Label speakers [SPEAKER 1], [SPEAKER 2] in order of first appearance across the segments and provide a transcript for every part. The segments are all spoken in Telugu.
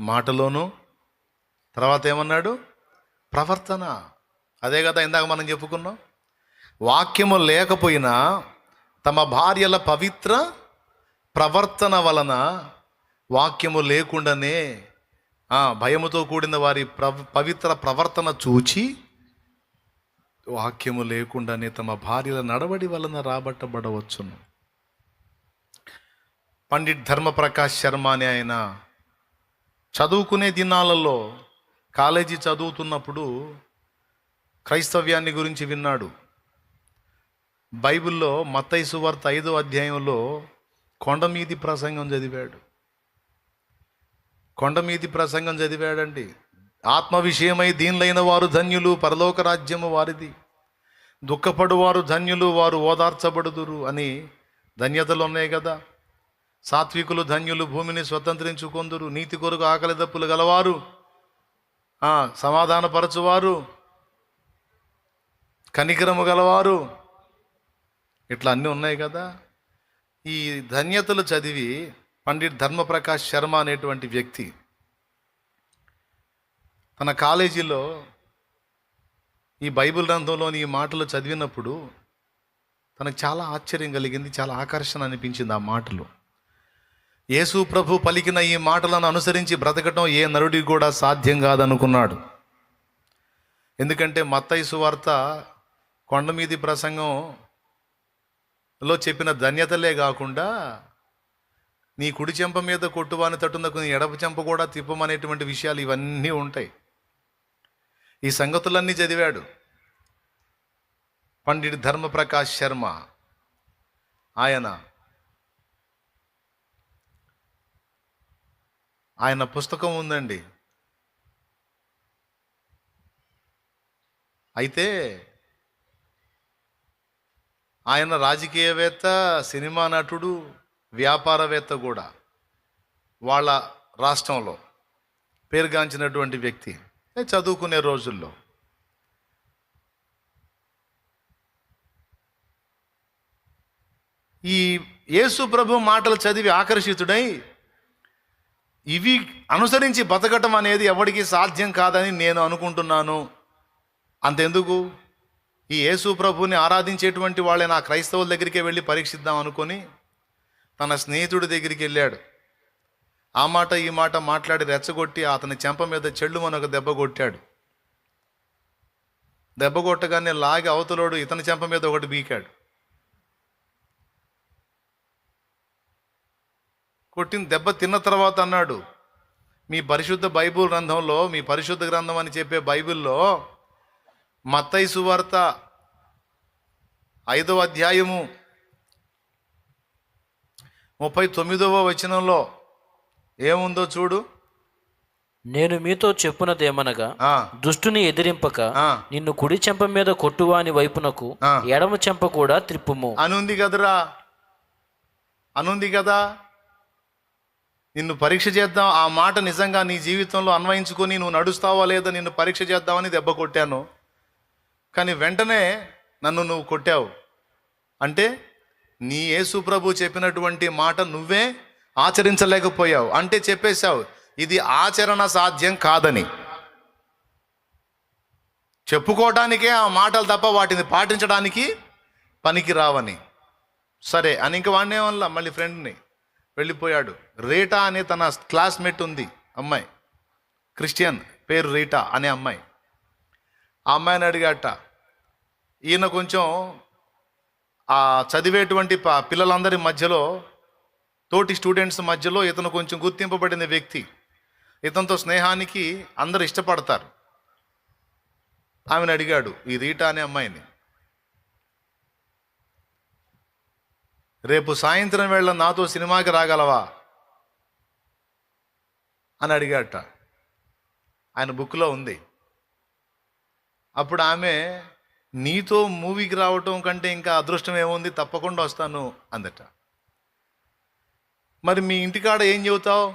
[SPEAKER 1] మాటలోను తర్వాత ఏమన్నాడు? ప్రవర్తన. అదే కదా ఇందాక మనం చెప్పుకున్నాం. వాక్యము లేకపోయినా తమ భార్యల పవిత్ర ప్రవర్తన వలన వాక్యము లేకుండానే భయముతో కూడిన వారి ప్ర పవిత్ర ప్రవర్తన చూచి వాక్యము లేకుండానే తమ భార్యల నడవడి వలన రాబట్టబడవచ్చును. పండిట్ ధర్మప్రకాష్ శర్మ అని ఆయన చదువుకునే దినాలలో కాలేజీ చదువుతున్నప్పుడు క్రైస్తవ్యాన్ని గురించి విన్నాడు. బైబిల్లో మత్తయి సువార్త ఐదో అధ్యాయంలో కొండమీది ప్రసంగం చదివాడు. కొండమీది ప్రసంగం చదివాడండి. ఆత్మ విషయమై దీనిలైన వారు ధన్యులు పరలోక రాజ్యము వారిది. దుఃఖపడువారు ధన్యులు వారు ఓదార్చబడుదురు అని ధన్యతలు ఉన్నాయి కదా. సాత్వికులు ధన్యులు భూమిని స్వతంత్రించుకొందురు. నీతి కొరకు ఆకలి దప్పులు గలవారు. సమాధానపరచువారు. కనికరము గలవారు. ఇట్లా అన్నీ ఉన్నాయి కదా. ఈ ధన్యతలు చదివి పండిట్ ధర్మప్రకాష్ శర్మ అనేటువంటి వ్యక్తి తన కాలేజీలో ఈ బైబిల్ గ్రంథంలోని ఈ మాటలు చదివినప్పుడు తనకు చాలా ఆశ్చర్యం కలిగింది చాలా ఆకర్షణ అనిపించింది ఆ మాటలు. యేసు ప్రభు పలికిన ఈ మాటలను అనుసరించి బ్రతకటం ఏ నరుడికి కూడా సాధ్యం కాదనుకున్నాడు. ఎందుకంటే మత్తైసు వార్త కొండమీది ప్రసంగంలో చెప్పిన ధన్యతలే కాకుండా నీ కుడి చెంప మీద కొట్టువాని తట్టునకు నీ ఎడప చెంప కూడా తిప్పమనేటువంటి విషయాలు ఇవన్నీ ఉంటాయి. ఈ సంగతులన్నీ చదివాడు పండిట్ ధర్మప్రకాష్ శర్మ. ఆయన ఆయన పుస్తకం ఉందండి. అయితే ఆయన రాజకీయవేత్త సినిమా నటుడు వ్యాపారవేత్త కూడా వాళ్ళ రాష్ట్రంలో పేరుగాంచినటువంటి వ్యక్తి. చదువుకునే రోజుల్లో. ఈ యేసు ప్రభు మాటలు చదివి ఆకర్షితుడై ఇవి అనుసరించి బతకటం అనేది ఎవడికి సాధ్యం కాదని నేను అనుకుంటున్నాను. అంతెందుకు? ఈ యేసు ప్రభుని ఆరాధించేటువంటి వాళ్ళే నా క్రైస్తవుల దగ్గరికి వెళ్ళి పరీక్షిద్దాం అనుకొని తన స్నేహితుడి దగ్గరికి వెళ్ళాడు. ఆ మాట ఈ మాట మాట్లాడి రెచ్చగొట్టి అతని చెంప మీద చెళ్ళు మనకు దెబ్బ కొట్టాడు. దెబ్బ కొట్టగానే లాగి అవతలోడు ఇతని చెంప మీద ఒకటి బీకాడు. కొట్టిన దెబ్బ తిన్న తర్వాత అన్నాడు మీ పరిశుద్ధ బైబుల్ గ్రంథంలో మీ పరిశుద్ధ గ్రంథం అని చెప్పే బైబిల్లో మత్తయి సువార్త ఐదవ అధ్యాయము ముప్పై తొమ్మిదవ వచనంలో ఏముందో చూడు?
[SPEAKER 2] నేను మీతో చెప్పునదేమనగా దుష్టుని ఎదిరింపక. నిన్ను కుడి చెంప మీద కొట్టువాని వైపునకు. ఎడమ చెంప కూడా త్రిప్పుము.
[SPEAKER 1] అనుంది కదరా? అనుంది కదా? నిన్ను పరీక్ష చేద్దాం ఆ మాట నిజంగా నీ జీవితంలో అన్వయించుకొని నువ్వు నడుస్తావా లేదా నిన్ను పరీక్ష చేద్దామని దెబ్బ కొట్టాను. కానీ వెంటనే నన్ను నువ్వు కొట్టావు. అంటే నీ యేసు ప్రభు చెప్పినటువంటి మాట నువ్వే ఆచరించలేకపోయావు. అంటే చెప్పేశావు ఇది ఆచరణ సాధ్యం కాదని. చెప్పుకోవటానికే ఆ మాటలు తప్ప వాటిని పాటించడానికి పనికి రావని. సరే అని ఇంక వాడినే వల్ల మళ్ళీ ఫ్రెండ్ని వెళ్ళిపోయాడు. రీటా అనే తన క్లాస్మేట్ ఉంది అమ్మాయి. క్రిస్టియన్ పేరు రీటా అనే అమ్మాయి. ఆ అమ్మాయిని అడిగాట ఈయన కొంచెం ఆ చదివేటువంటి ప- పిల్లలందరి మధ్యలో తోటి స్టూడెంట్స్ మధ్యలో ఇతను కొంచెం గుర్తింపబడిన వ్యక్తి. ఇతనితో స్నేహానికి అందరు ఇష్టపడతారు. ఆమెను అడిగాడు ఈ రీటా అనే అమ్మాయిని రేపు సాయంత్రం వేళ నాతో సినిమాకి రాగలవా? అని అడిగాట ఆయన బుక్లో ఉంది. అప్పుడు ఆమె నీతో మూవీకి రావటం కంటే ఇంకా అదృష్టం ఏముంది? తప్పకుండా వస్తాను అందట. మరి మీ ఇంటికాడ ఏం చెబుతావు?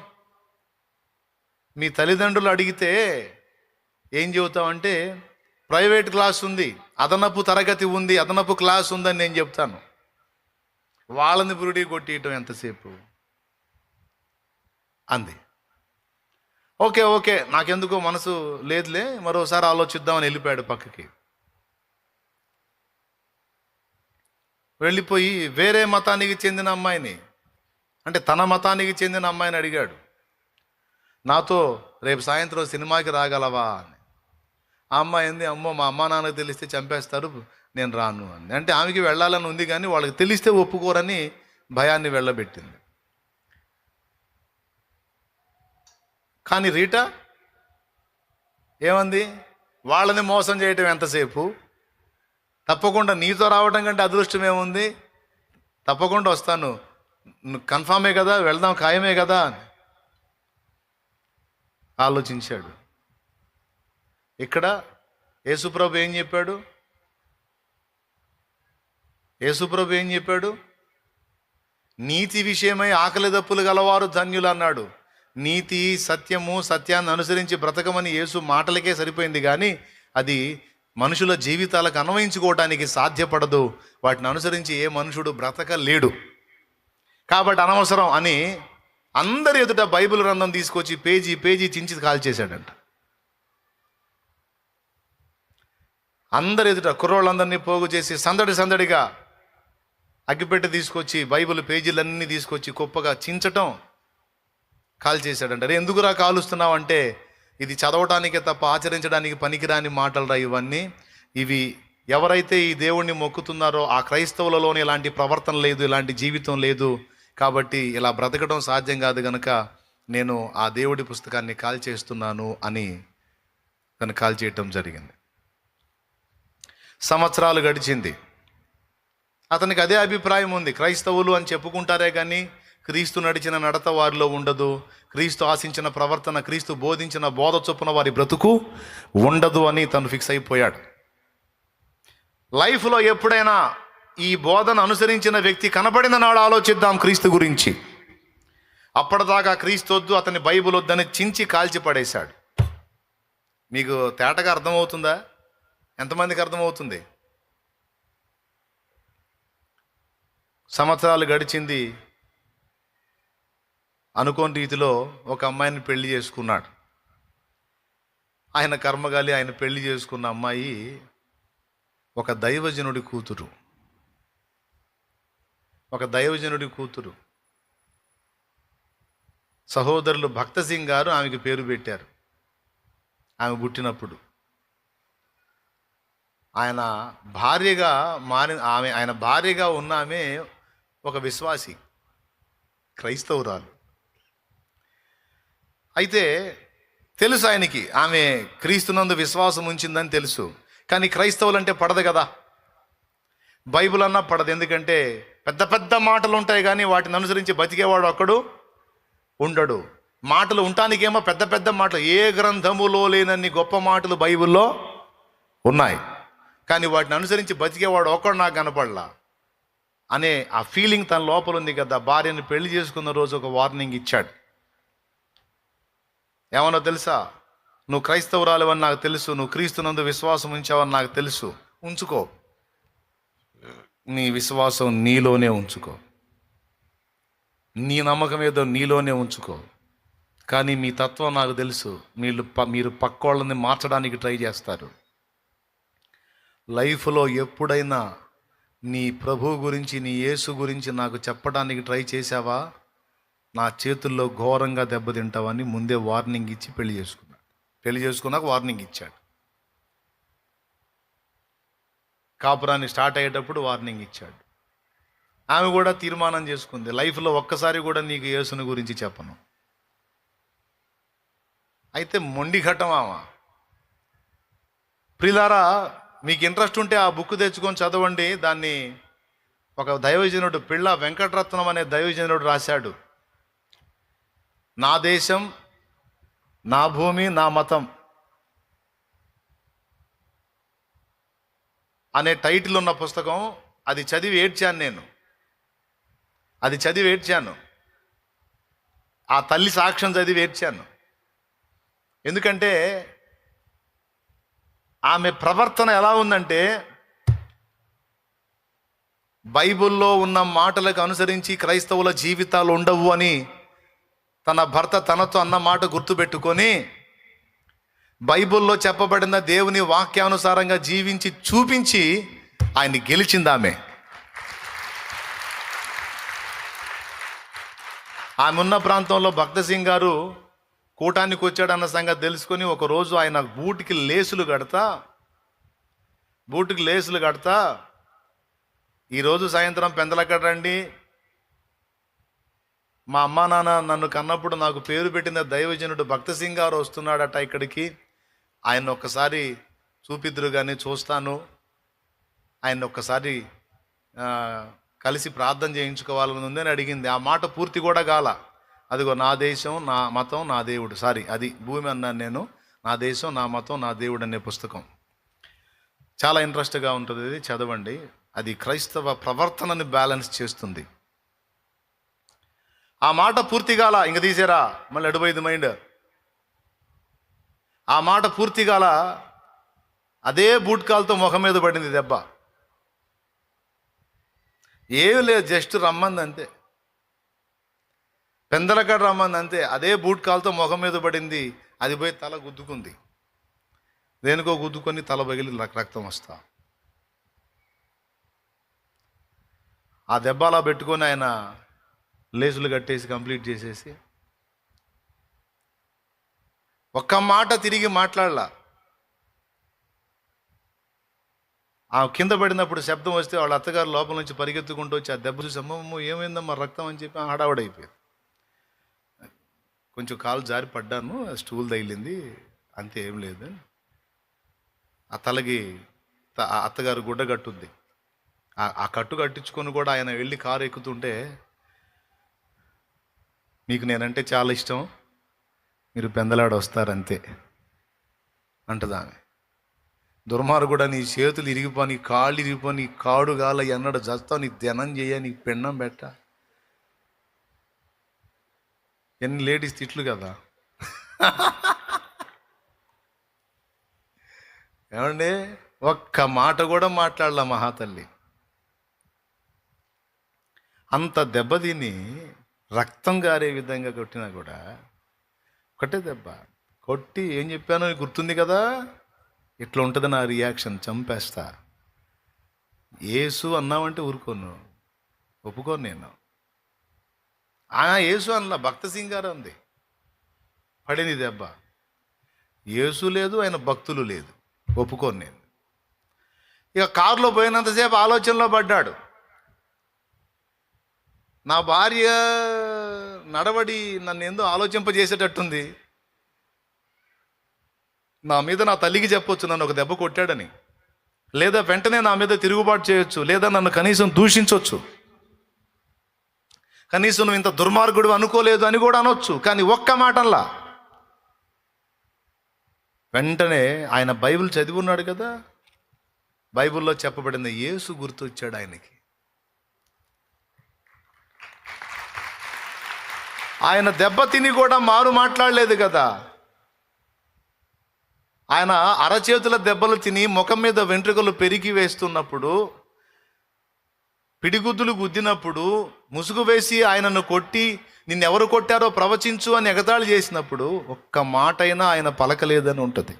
[SPEAKER 1] మీ తల్లిదండ్రులు అడిగితే ఏం చెబుతావు అంటే ప్రైవేట్ క్లాస్ ఉంది అదనపు తరగతి ఉంది అదనపు క్లాస్ ఉందని నేను చెప్తాను. వాళ్ళని బురుడి కొట్టియటం ఎంతసేపు? అంది. ఓకే ఓకే నాకెందుకో మనసు లేదులే మరోసారి ఆలోచిద్దామని వెళ్ళిపోయాడు పక్కకి. వెళ్ళిపోయి వేరే మతానికి చెందిన అమ్మాయిని అంటే తన మతానికి చెందిన అమ్మాయిని అడిగాడు. నాతో రేపు సాయంత్రం సినిమాకి రాగలవా అని. ఆ అమ్మాయి ఏంది అమ్మో మా అమ్మా నాన్నకి తెలిస్తే చంపేస్తారు నేను రాను అని అంటే ఆమెకి వెళ్ళాలని ఉంది కానీ వాళ్ళకి తెలిస్తే ఒప్పుకోరని భయాన్ని వెళ్ళబెట్టింది. కానీ రీటా ఏమంది? వాళ్ళని మోసం చేయటం ఎంతసేపు? తప్పకుండా నీతో రావడం కంటే అదృష్టం ఏముంది? తప్పకుండా వస్తాను. నువ్వు కన్ఫామే కదా? వెళ్దాం ఖాయమే కదా? అని ఆలోచించాడు. ఇక్కడ యేసుప్రభు ఏం చెప్పాడు? యేసుప్రభు ఏం చెప్పాడు? నీతి విషయమై ఆకలి దప్పులు గలవారు ధన్యులు అన్నాడు. నీతి సత్యము సత్యాన్ని అనుసరించి బ్రతకమని యేసు మాటలకే సరిపోయింది కానీ అది మనుషుల జీవితాలకు అన్వయించుకోవటానికి సాధ్యపడదు. వాటిని అనుసరించి ఏ మనుషుడు బ్రతకలేడు. కాబట్టి అనవసరం అని అందరి ఎదుట బైబిల్ గ్రంథం తీసుకొచ్చి పేజీ పేజీ చించి కాల్చేశాడంట అందరి ఎదుట కుర్రోళ్ళందరినీ పోగు చేసి సందడి సందడిగా అగ్గిపెట్టె తీసుకొచ్చి బైబిల్ పేజీలన్నీ తీసుకొచ్చి గొప్పగా చించటం కాల్ చేశాడంట. ఎందుకురా కాలుస్తున్నావు అంటే ఇది చదవటానికే తప్ప ఆచరించడానికి పనికిరాని మాటలురా ఇవన్నీ. ఇవి ఎవరైతే ఈ దేవుణ్ణి మొక్కుతున్నారో ఆ క్రైస్తవులలోని ఇలాంటి ప్రవర్తన లేదు ఇలాంటి జీవితం లేదు. కాబట్టి ఇలా బ్రతకడం సాధ్యం కాదు గనక నేను ఆ దేవుడి పుస్తకాన్ని కాల్ చేస్తున్నాను అని తను కాల్ చేయటం జరిగింది. సంవత్సరాలు గడిచింది. అతనికి అదే అభిప్రాయం ఉంది. క్రైస్తవులు అని చెప్పుకుంటారే కానీ క్రీస్తు నడిచిన నడత వారిలో ఉండదు. క్రీస్తు ఆశించిన ప్రవర్తన క్రీస్తు బోధించిన బోధ చొప్పున వారి బ్రతుకు ఉండదు అని తను ఫిక్స్ అయిపోయాడు. లైఫ్లో ఎప్పుడైనా ఈ బోధన అనుసరించిన వ్యక్తి కనబడిన నాడు ఆలోచిద్దాం క్రీస్తు గురించి. అప్పటిదాకా క్రీస్తు వద్దు అతని బైబిల్ వద్దని చించి కాల్చి పడేశాడు మీకు తేటగా అర్థమవుతుందా? ఎంతమందికి అర్థమవుతుంది? సంవత్సరాలు గడిచింది అనుకోని రీతిలో ఒక అమ్మాయిని పెళ్ళి చేసుకున్నాడు. ఆయన కర్మగాలి ఆయన పెళ్ళి చేసుకున్న అమ్మాయి ఒక దైవజనుడి కూతురు. ఒక దైవజనుడి కూతురు. సహోదరులు భక్త సింగ్ గారు ఆమెకి పేరు పెట్టారు. ఆమె పుట్టినప్పుడు. ఆయన భార్యగా మారి ఆమె ఆయన భార్యగా ఉన్న ఆమె ఒక విశ్వాసి. క్రైస్తవురాలు. అయితే తెలుసు ఆయనకి ఆమె క్రీస్తునందు విశ్వాసం ఉంచిందని తెలుసు. కానీ క్రైస్తవులు అంటే పడదు కదా. బైబిల్ అన్నా పడదు. ఎందుకంటే పెద్ద పెద్ద మాటలు ఉంటాయి కానీ వాటిని అనుసరించి బతికేవాడు ఒక్కడు ఉండడు. మాటలు ఉండటానికేమో పెద్ద పెద్ద మాటలు. ఏ గ్రంథములో లేనన్ని గొప్ప మాటలు బైబిల్లో ఉన్నాయి. కానీ వాటిని అనుసరించి బతికేవాడు ఒక్కడు నాకు కనపడలా. అనే ఆ ఫీలింగ్ తన లోపల ఉంది కదా భార్యను పెళ్ళి చేసుకున్న రోజు ఒక వార్నింగ్ ఇచ్చాడు. ఏమన్నా తెలుసా? నువ్వు క్రైస్తవురాలు అని నాకు తెలుసు నువ్వు క్రీస్తునందు విశ్వాసం ఉంచావని నాకు తెలుసు. ఉంచుకో. నీ విశ్వాసం నీలోనే ఉంచుకో. నీ నమ్మకం ఏదో నీలోనే ఉంచుకో. కానీ మీ తత్వం నాకు తెలుసు మీరు ప- మీరు పక్కోళ్ళని మార్చడానికి ట్రై చేస్తారు. లైఫ్లో ఎప్పుడైనా నీ ప్రభు గురించి నీ యేసు గురించి నాకు చెప్పడానికి ట్రై చేశావా? నా చేతుల్లో ఘోరంగా దెబ్బతింటావని ముందే వార్నింగ్ ఇచ్చి పెళ్ళి చేసుకున్నాడు. పెళ్ళి చేసుకున్నాక వార్నింగ్ ఇచ్చాడు. కాపురాన్ని స్టార్ట్ అయ్యేటప్పుడు వార్నింగ్ ఇచ్చాడు. ఆమె కూడా తీర్మానం చేసుకుంది. లైఫ్లో ఒక్కసారి కూడా నీకు యేసుని గురించి చెప్పను. అయితే మొండి ఘట్టం ఆమె? ప్రిలారా మీకు ఇంట్రెస్ట్ ఉంటే ఆ బుక్ తెచ్చుకొని చదవండి. దాన్ని ఒక దైవజనుడు పిళ్ళ వెంకటరత్నం అనే దైవజనుడు రాశాడు. నా దేశం నా భూమి నా మతం అనే టైటిల్ ఉన్న పుస్తకం అది చదివి ఏడ్చాను నేను. అది చదివి ఏడ్చాను. ఆ తల్లి సాక్ష్యం చదివి ఏడ్చాను. ఎందుకంటే ఆమె ప్రవర్తన ఎలా ఉందంటే బైబిల్లో ఉన్న మాటలకు అనుసరించి క్రైస్తవుల జీవితాలు ఉండవు అని తన భర్త తనతో అన్న మాట గుర్తుపెట్టుకొని బైబిల్లో చెప్పబడిన దేవుని వాక్యానుసారంగా జీవించి చూపించి ఆయన్ని గెలిచింది ఆమె ఆమె ఉన్న ప్రాంతంలో భక్త సింగ్ గారు కూటానికి వచ్చాడన్న సంగతి తెలుసుకొని ఒకరోజు ఆయన బూటికి లేసులు కడతా బూటుకి లేసులు కడతా ఈరోజు సాయంత్రం పెందలక్కడ రండి. మా అమ్మా నాన్న నన్ను కన్నప్పుడు నాకు పేరు పెట్టిన దైవజనుడు భక్త సింగ్ గారు వస్తున్నాడట ఇక్కడికి. ఆయన ఒక్కసారి చూపిద్దురు కానీ చూస్తాను. ఆయన ఒక్కసారి కలిసి ప్రార్థన చేయించుకోవాలని ఉందని అడిగింది. ఆ మాట పూర్తి కూడా కాల. అదిగో నా దేశం నా మతం నా దేవుడు. సారీ అది భూమి అన్నాను నేను. నా దేశం నా మతం నా దేవుడు అనే పుస్తకం. చాలా ఇంట్రెస్ట్గా ఉంటుంది ఇది చదవండి. అది క్రైస్తవ ప్రవర్తనని బ్యాలెన్స్ చేస్తుంది. ఆ మాట పూర్తిగాల ఇంక తీసారా మళ్ళీ అడుబైదు మైండ్. ఆ మాట పూర్తిగాల అదే బూట్ కాల్తో ముఖం మీద పడింది దెబ్బ. ఏమి లేదు జస్ట్ రమ్మంది అంతే పెందలకడ రమ్మంది అంతే. అదే బూట్ కాల్తో ముఖం మీద పడింది అది పోయి తల గుద్దుకుంది. దేనికో గుద్దుకొని తల పగిలి రక్తం వస్తా. ఆ దెబ్బ అలా పెట్టుకొని ఆయన లేసులు కట్టేసి కంప్లీట్ చేసేసి ఒక్క మాట తిరిగి మాట్లాడలా. ఆ కింద పడినప్పుడు శబ్దం వస్తే వాళ్ళ అత్తగారు లోపల నుంచి పరిగెత్తుకుంటూ వచ్చి ఆ దెబ్బ చూసి అమ్మమ్మ ఏమైందమ్మా రక్తం అని చెప్పి హడావుడైపోయింది కొంచెం కాలు జారి పడ్డాను స్టూల్ తగిలింది అంతే ఏం లేదు. ఆ తలకి త- ఆ అత్తగారు గుడ్డ కట్టుంది ఆ- కట్టు కట్టించుకొని కూడా ఆయన వెళ్ళి కారు ఎక్కుతుంటే మీకు నేనంటే చాలా ఇష్టం మీరు పెందలాడ వస్తారంతే అంటది ఆమె. దుర్మార్గుడా నీ చేతులు ఇరిగిపో నీ కాళ్ళు ఇరిగిపో నీ కాడు గాల ఎన్నడ జస్తావు నీ ధనం చేయ నీ పెండం పెట్ట. ఎన్ని లేడీస్ తిట్లు కదా. ఏమండి? ఒక్క మాట కూడా మాట్లాడలా మహాతల్లి. అంత దెబ్బతిని రక్తం గారే విధంగా కొట్టినా కూడా ఒకటే దెబ్బ. కొట్టి ఏం చెప్పానో గుర్తుంది కదా? ఇట్లా ఉంటుంది నా రియాక్షన్ చంపేస్తా. ఏసు అన్నామంటే ఊరుకోను. ఒప్పుకోను నేను. ఆ యేసు అన్న భక్త సింగ్ గారు అంది. పడింది దెబ్బ. యేసు లేదు ఆయన భక్తులు లేదు. ఒప్పుకోను నేను. ఇక కారులో పోయినంతసేపు ఆలోచనలో పడ్డాడు. నా భార్య నడవడి నన్ను ఎందో ఆలోచింపజేసేటట్టుంది. నా మీద నా తల్లికి చెప్పొచ్చు నన్ను ఒక దెబ్బ కొట్టాడని. లేదా వెంటనే నా మీద తిరుగుబాటు చేయొచ్చు లేదా నన్ను కనీసం దూషించవచ్చు కనీసం నువ్వు ఇంత దుర్మార్గుడు అనుకోలేదు అని కూడా అనొచ్చు కానీ ఒక్క మాటల్లా వెంటనే ఆయన బైబిల్ చదివి ఉన్నాడు కదా బైబిల్లో చెప్పబడిన యేసు గుర్తొచ్చాడు ఆయనకి. ఆయన దెబ్బ తిని కూడా మారు మాట్లాడలేదు కదా. ఆయన అరచేతుల దెబ్బలు తిని ముఖం మీద వెంట్రుకలు పెరిగి వేస్తున్నప్పుడు పిడిగుద్దులు గుద్దినప్పుడు ముసుగు వేసి ఆయనను కొట్టి నిన్నెవరు కొట్టారో ప్రవచించు అని ఎగతాళి చేసినప్పుడు ఒక్క మాట అయినా ఆయన పలకలేదని ఉంటుంది.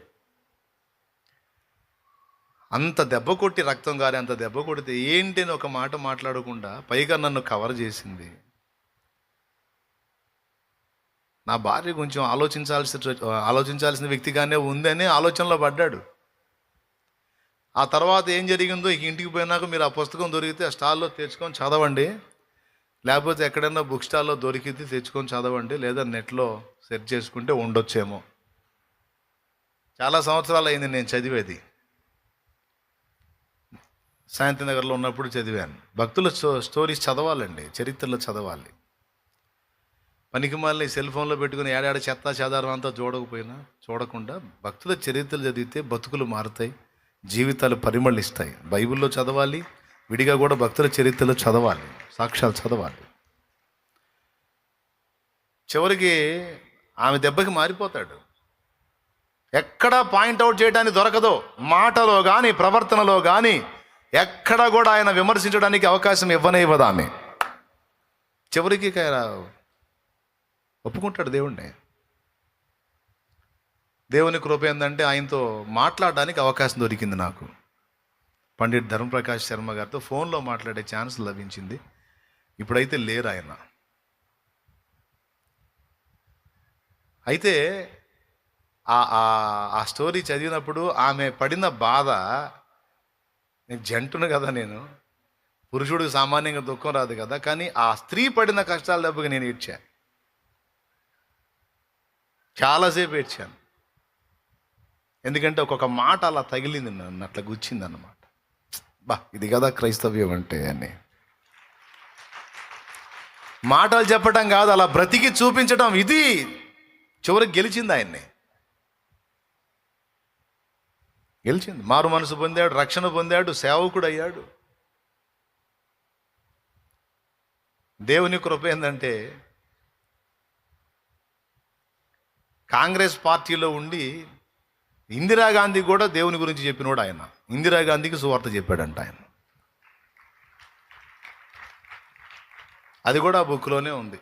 [SPEAKER 1] అంత దెబ్బ కొట్టి రక్తం గారి అంత దెబ్బ కొడితే ఏంటి అని ఒక మాట మాట్లాడకుండా పైగా నన్ను కవర్ చేసింది. నా భార్య కొంచెం ఆలోచించాల్సిన ఆలోచించాల్సిన వ్యక్తిగానే ఉందని ఆలోచనలో పడ్డాడు. ఆ తర్వాత ఏం జరిగిందో ఇంటికి పోయినాక మీరు ఆ పుస్తకం దొరికితే ఆ స్టాల్లో తెచ్చుకొని చదవండి. లేకపోతే ఎక్కడైనా బుక్ స్టాల్లో దొరికితే తెచ్చుకొని చదవండి లేదా నెట్లో సెర్చ్ చేసుకుంటే ఉండొచ్చేమో. చాలా సంవత్సరాలు అయింది నేను చదివేది. శాంతి నగర్లో ఉన్నప్పుడు చదివాను. భక్తుల స్టో- స్టోరీస్ చదవాలండి చరిత్రలో చదవాలి. పనికి మళ్ళీ సెల్ ఫోన్లో పెట్టుకుని ఏడాడ చెత్త చెదారం అంతా చూడకపోయినా చూడకుండా భక్తుల చరిత్రలు చదివితే బతుకులు మారుతాయి జీవితాలు పరిమళిస్తాయి. బైబిల్లో చదవాలి విడిగా కూడా భక్తుల చరిత్రలు చదవాలి సాక్ష్యాలు చదవాలి. చివరికి ఆమె దెబ్బకి మారిపోతాడు. ఎక్కడా పాయింట్అవుట్ చేయడానికి దొరకదో. మాటలో కానీ ప్రవర్తనలో కానీ ఎక్కడ కూడా ఆయన విమర్శించడానికి అవకాశం ఇవ్వనే ఇవ్వదు ఆమె. చివరికి ఒప్పుకుంటాడు దేవుణ్ణి. దేవుని కృప ఏంటంటే ఆయనతో మాట్లాడడానికి అవకాశం దొరికింది నాకు. పండిట్ ధర్మప్రకాష్ శర్మ గారితో ఫోన్లో మాట్లాడే ఛాన్స్ లభించింది. ఇప్పుడైతే లేరు ఆయన. అయితే ఆ- ఆ- ఆ స్టోరీ చదివినప్పుడు ఆమె పడిన బాధ నేను జంటును కదా నేను పురుషుడికి సామాన్యంగా దుఃఖం రాదు కదా కానీ ఆ స్త్రీ పడిన కష్టాల దెబ్బకి నేను ఏడ్చా. చాలాసేపు ఏడ్చాను. ఎందుకంటే ఒక్కొక్క మాట అలా తగిలింది నన్ను అట్లా గుచ్చింది అన్నమాట. బా ఇది కదా క్రైస్తవ్యం అంటే అని. మాటలు చెప్పటం కాదు అలా బ్రతికి చూపించడం ఇది. చివరికి గెలిచింది ఆయన్ని. గెలిచింది. మారు మనసు పొందాడు రక్షణ పొందాడు సేవకుడు అయ్యాడు. దేవుని కృప ఏంటంటే కాంగ్రెస్ పార్టీలో ఉండి ఇందిరాగాంధీ కూడా దేవుని గురించి చెప్పినోడు ఆయన. ఇందిరాగాంధీకి సువార్త చెప్పాడంట ఆయన. అది కూడా ఆ బుక్లోనే ఉంది.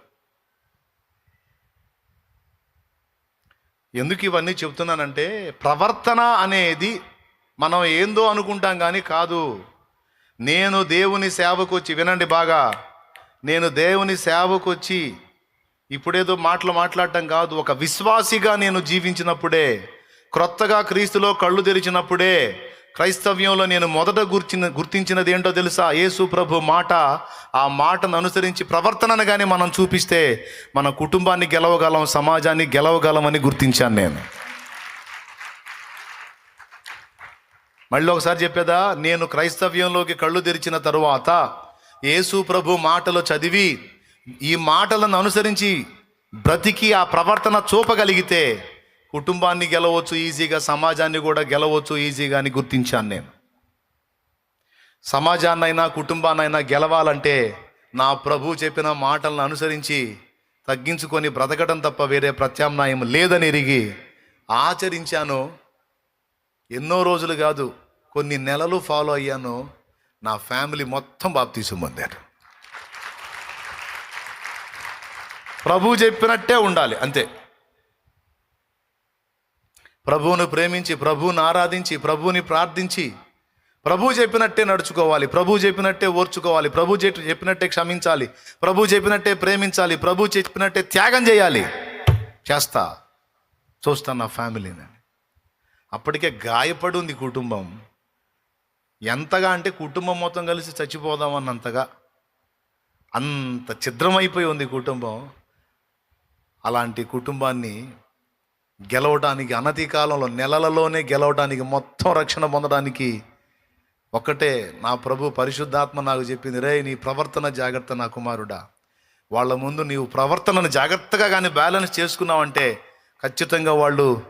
[SPEAKER 1] ఎందుకు ఇవన్నీ చెప్తున్నానంటే ప్రవర్తన అనేది మనం ఏందో అనుకుంటాం కానీ కాదు. నేను దేవుని సేవకు వచ్చి వినండి బాగా. నేను దేవుని సేవకు వచ్చి ఇప్పుడేదో మాటలు మాట్లాడటం కాదు. ఒక విశ్వాసిగా నేను జీవించినప్పుడే క్రొత్తగా క్రీస్తులో కళ్ళు తెరిచినప్పుడే క్రైస్తవ్యంలో నేను మొదట గుర్చిన గుర్తించినది ఏంటో తెలుసా? యేసు ప్రభు మాట. ఆ మాటను అనుసరించి ప్రవర్తనను కానీ మనం చూపిస్తే మన కుటుంబాన్ని గెలవగలం సమాజాన్ని గెలవగలం అని గుర్తించాను నేను. మళ్ళీ ఒకసారి చెప్పేదా? నేను క్రైస్తవ్యంలోకి కళ్ళు తెరిచిన తరువాత యేసు ప్రభు మాటలు చదివి ఈ మాటలను అనుసరించి బ్రతికి ఆ ప్రవర్తన చూపగలిగితే కుటుంబాన్ని గెలవచ్చు ఈజీగా సమాజాన్ని కూడా గెలవచ్చు ఈజీగా అని గుర్తించాను నేను. సమాజాన్నైనా కుటుంబాన్నైనా గెలవాలంటే నా ప్రభు చెప్పిన మాటలను అనుసరించి తగ్గించుకొని బ్రతకడం తప్ప వేరే ప్రత్యామ్నాయం లేదని ఎరిగి ఆచరించాను. ఎన్నో రోజులు కాదు కొన్ని నెలలు ఫాలో అయ్యాను. నా ఫ్యామిలీ మొత్తం బాప్తీసం పొందారు. ప్రభు చెప్పినట్టే ఉండాలి అంతే. ప్రభువును ప్రేమించి ప్రభువుని ఆరాధించి ప్రభువుని ప్రార్థించి ప్రభు చెప్పినట్టే నడుచుకోవాలి ప్రభు చెప్పినట్టే ఓర్చుకోవాలి ప్రభు చెప్పినట్టే క్షమించాలి ప్రభు చెప్పినట్టే ప్రేమించాలి ప్రభు చెప్పినట్టే త్యాగం చేయాలి. చేస్తా. చూస్తాను నా ఫ్యామిలీని. అప్పటికే గాయపడి ఉంది కుటుంబం. ఎంతగా అంటే కుటుంబం మొత్తం కలిసి చచ్చిపోదాం అన్నంతగా అంత ఛిద్రమైపోయి ఉంది కుటుంబం. అలాంటి కుటుంబాన్ని గెలవడానికి అనతి కాలంలో నెలలలోనే గెలవడానికి మొత్తం రక్షణ పొందడానికి ఒక్కటే నా ప్రభు పరిశుద్ధాత్మ నాకు చెప్పింది రే నీ ప్రవర్తన జాగ్రత్త నా కుమారుడా. వాళ్ళ ముందు నీవు ప్రవర్తనను జాగ్రత్తగా కానీ బ్యాలెన్స్ చేసుకున్నావంటే ఖచ్చితంగా వాళ్ళు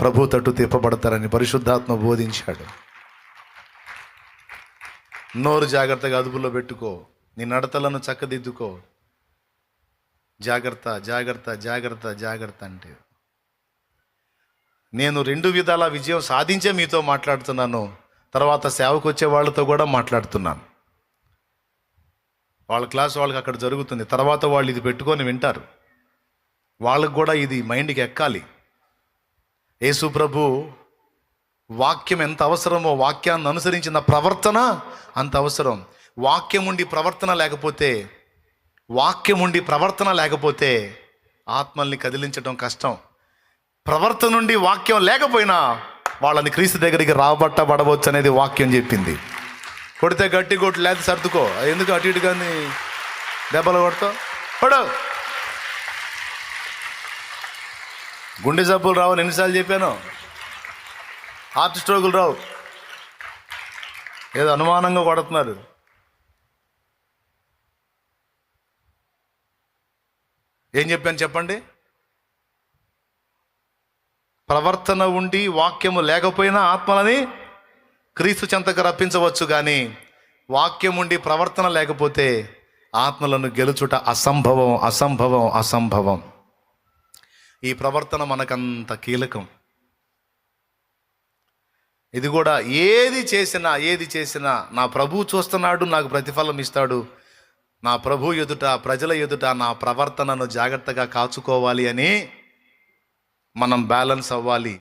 [SPEAKER 1] ప్రభు తట్టు తిప్పబడతారని పరిశుద్ధాత్మ బోధించాడు. నోరు జాగ్రత్తగా అదుపులో పెట్టుకో నీ నడతలను చక్కదిద్దుకో. జాగ్రత్త జాగ్రత్త జాగ్రత్త జాగ్రత్త అంటే నేను రెండు విధాల విజయం సాధించే మీతో మాట్లాడుతున్నాను. తర్వాత సేవకు వచ్చే వాళ్ళతో కూడా మాట్లాడుతున్నాను. వాళ్ళ క్లాస్ వాళ్ళకి అక్కడ జరుగుతుంది. తర్వాత వాళ్ళు ఇది పెట్టుకొని వింటారు. వాళ్ళకు కూడా ఇది మైండ్కి ఎక్కాలి. యేసు ప్రభు వాక్యం ఎంత అవసరమో వాక్యాన్ని అనుసరించిన ప్రవర్తన అంత అవసరం. వాక్యం ఉండి ప్రవర్తన లేకపోతే వాక్యం ఉండి ప్రవర్తన లేకపోతే ఆత్మల్ని కదిలించడం కష్టం. ప్రవర్తన నుండి వాక్యం లేకపోయినా వాళ్ళని క్రీస్తు దగ్గరికి రాబట్టబడవచ్చు అనేది వాక్యం చెప్పింది. కొడితే గట్టి కొట్టు లేదా సర్దుకో. ఎందుకు అటు ఇటు కానీ దెబ్బలు కొడతావు? పడవు గుండె జబ్బులు రావు ఎన్నిసార్లు చెప్పాను? హార్ట్ స్ట్రోకులు రావు. ఏదో అనుమానంగా కొడుతున్నారు. ఏం చెప్పాను చెప్పండి? ప్రవర్తన ఉండి వాక్యము లేకపోయినా ఆత్మలని క్రీస్తు చెంతకు రప్పించవచ్చు కానీ వాక్యం ఉండి ప్రవర్తన లేకపోతే ఆత్మలను గెలుచుట అసంభవం అసంభవం అసంభవం. ఈ ప్రవర్తన మనకంత కీలకం. ఇది కూడా ఏది చేసినా ఏది చేసినా నా ప్రభు చూస్తున్నాడు నాకు ప్రతిఫలం ఇస్తాడు. నా ప్రభు ఎదుట ప్రజల ఎదుట నా ప్రవర్తనను జాగ్రత్తగా కాచుకోవాలి అని మనం బ్యాలెన్స్ అవ్వాలి.